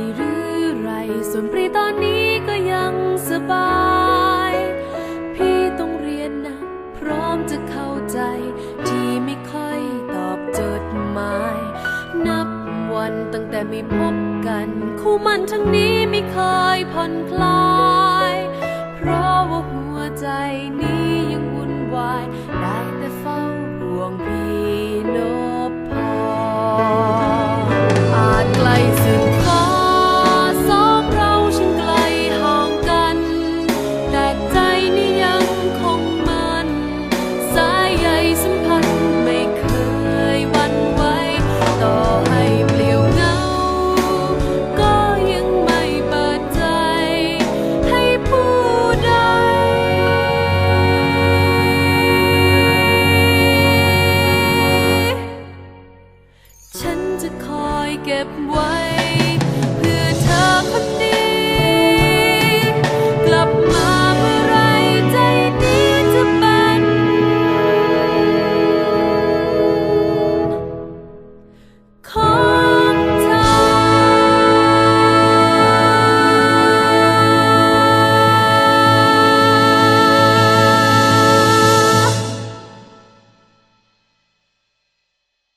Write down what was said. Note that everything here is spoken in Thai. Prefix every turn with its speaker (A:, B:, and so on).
A: ดีหรือไร ส่วนปรีตอนนี้ก็ยังสบาย พี่ต้องเรียนหนักพร้อมจะเข้าใจ ที่ไม่ค่อยตอบจดหมาย นับวันตั้งแต่ไม่พบกัน คู่มันทั้งนี้ไม่เคยผ่อนคลาย จะคอยเก็บไว้